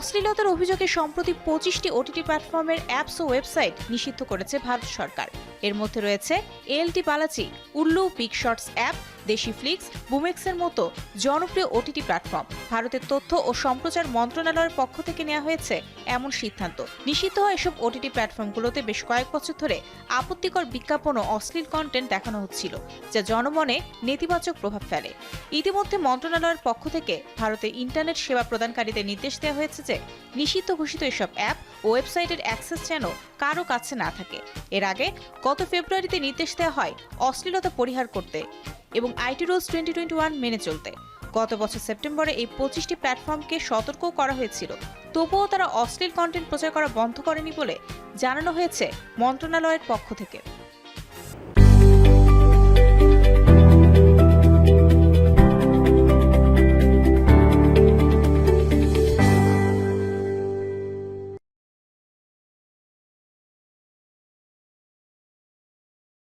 অশ্লীলতার অভিযোগে সম্প্রতি পঁচিশটি ওটিটি প্ল্যাটফর্মের অ্যাপস ও ওয়েবসাইট নিষিদ্ধ করেছে ভারত সরকার। এর মধ্যে রয়েছে LT পালাচি Ullu pick shorts app দেশি ফ্লিক্স, বুমেক্সের মতো জনপ্রিয় ওটিটি প্ল্যাটফর্ম ভারতের তথ্য ও সম্প্রচার মন্ত্রণালয়ের পক্ষ থেকে নেওয়া হয়েছে এমন সিদ্ধান্ত। নিষিদ্ধ হওয়া এসব ওটিটি প্ল্যাটফর্মগুলোতে বেশ কয়েক বছর ধরে আপত্তিকর বিজ্ঞাপন ও অশ্লীল কন্টেন্ট দেখানো হচ্ছিল, যা জনমনে নেতিবাচক প্রভাব ফেলে। ইতিমধ্যে মন্ত্রণালয়ের পক্ষ থেকে ভারতের ইন্টারনেট সেবা প্রদানকারীদের নির্দেশ দেওয়া হয়েছে যে, নিষিদ্ধ ঘোষিত এসব অ্যাপ ও ওয়েবসাইটের অ্যাক্সেস যেন কারও কাছে না থাকে। এর আগে গত ফেব্রুয়ারিতে নির্দেশ দেওয়া হয় অশ্লীলতা পরিহার করতে। এবং IT rules twenty twenty one মেনে চলতে। গত বছর সেপ্টেম্বরে এই পঁচিশটি প্ল্যাটফর্মকে সতর্ক করা হয়েছিল। তবুও তারা অশ্লীল কন্টেন্ট প্রচার করা বন্ধ করেনি বলে জানানো হয়েছে মন্ত্রণালয়ের পক্ষ থেকে।